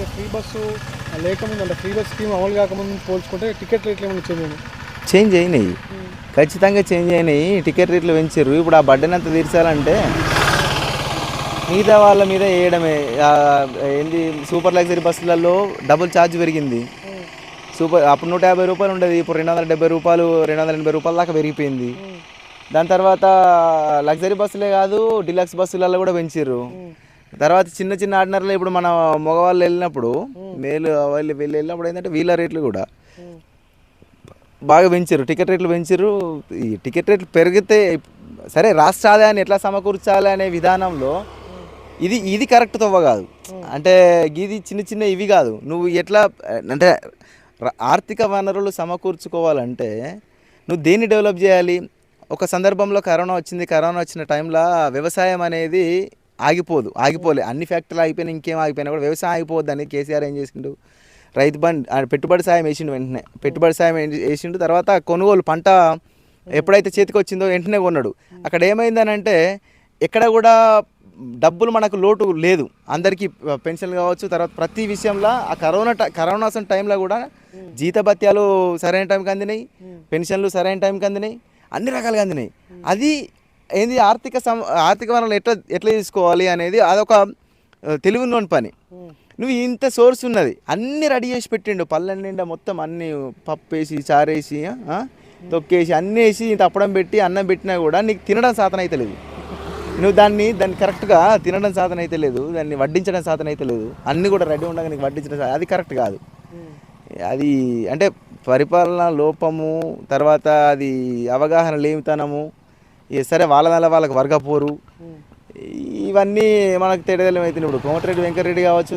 అంటే free bus లేకముందు అంటే free bus scheme అమలు కాకముందు పోల్చుకుంటే టికెట్ రేట్లు ఏమైనా చేంజ్ అయినాయి? చేంజ్ అయినాయి. ఖచ్చితంగా చేంజ్ అయినాయి. టికెట్ రేట్లు పెంచారు. ఇప్పుడు ఆ బడ్డని అంత తీర్చాలంటే మిగతా వాళ్ళ మీద వేయడమే. ఏంది సూపర్ లగ్జరీ బస్సులలో డబుల్ ఛార్జ్ పెరిగింది. సూపర్ అప్పుడు నూట యాభై రూపాయలు ఉండేది. ఇప్పుడు రెండు వందల డెబ్బై రూపాయలు రెండు వందల ఎనభై రూపాయల దాకా పెరిగిపోయింది. దాని తర్వాత లగ్జరీ బస్సులే కాదు డిలక్స్ బస్సులలో కూడా పెంచారు. తర్వాత చిన్న చిన్న ఆర్డినర్లో ఇప్పుడు మన మగవాళ్ళు వెళ్ళినప్పుడు మేలు వాళ్ళు వెళ్ళి వెళ్ళినప్పుడు ఏంటంటే వీళ్ళ రేట్లు కూడా. బాగా పెంచారు టికెట్ రేట్లు పెంచారు ఈ టికెట్ రేట్లు పెరిగితే సరే రాష్ట్ర ఆదాయాన్ని ఎట్లా సమకూర్చాలి అనే విధానంలో ఇది ఇది కరెక్ట్ తవ్వ కాదు. అంటే ఇది చిన్న చిన్న ఇవి కాదు. నువ్వు ఎట్లా అంటే ఆర్థిక వనరులు సమకూర్చుకోవాలంటే నువ్వు దేన్ని డెవలప్ చేయాలి? ఒక సందర్భంలో కరోనా వచ్చింది కరోనా వచ్చిన టైంలో వ్యవసాయం అనేది ఆగిపోదు ఆగిపోలే. అన్ని ఫ్యాక్టరీలు ఆగిపోయినా ఇంకేం ఆగిపోయినా కూడా వ్యవసాయం ఆగిపోద్దని కేసీఆర్ ఏం చేసిండు? రైతు బండ్ ఆ పెట్టుబడి సాయం వేసిండు వెంటనే. పెట్టుబడి సాయం వేసిండు. తర్వాత కొనుగోలు పంట ఎప్పుడైతే చేతికి వచ్చిందో వెంటనే కొన్నాడు. అక్కడ ఏమైందనంటే ఎక్కడ కూడా డబ్బులు మనకు లోటు లేదు. అందరికీ పెన్షన్ కావచ్చు. తర్వాత ప్రతి విషయంలో ఆ కరోనా టై- కరోనా టైంలో కూడా జీతభత్యాలు సరైన టైంకి అందినాయి. పెన్షన్లు సరైన టైంకి అందినాయి. అన్ని రకాలుగా అందినాయి. అది ఏంది ఆర్థిక సమ ఆర్థిక వనరులు ఎట్లా ఎట్లా తీసుకోవాలి అనేది అదొక తెలివిలోని పని. నువ్వు ఇంత సోర్స్ ఉన్నది. అన్ని రెడీ చేసి పెట్టిండు. పళ్ళ నిండా మొత్తం అన్ని పప్పు వేసి చారేసి తొక్కేసి అన్నీ వేసి తప్పడం పెట్టి అన్నం పెట్టినా కూడా నీకు తినడం సాధన అయితే లేదు. నువ్వు దాన్ని దాన్ని కరెక్ట్గా తినడం సాధన అయితే లేదు. దాన్ని వడ్డించడం సాధన అయితే లేదు. అన్నీ కూడా రెడీ ఉండగా నీకు వడ్డించడం అది కరెక్ట్ కాదు. అది అంటే పరిపాలన లోపము తర్వాత అది అవగాహన లేమితనము సరే వాళ్ళ నెల వాళ్ళకి వర్గపోరు. ఇవన్నీ మనకు తెలియదు అయితే ఇప్పుడు. కోమటిరెడ్డి వెంకటరెడ్డి కావచ్చు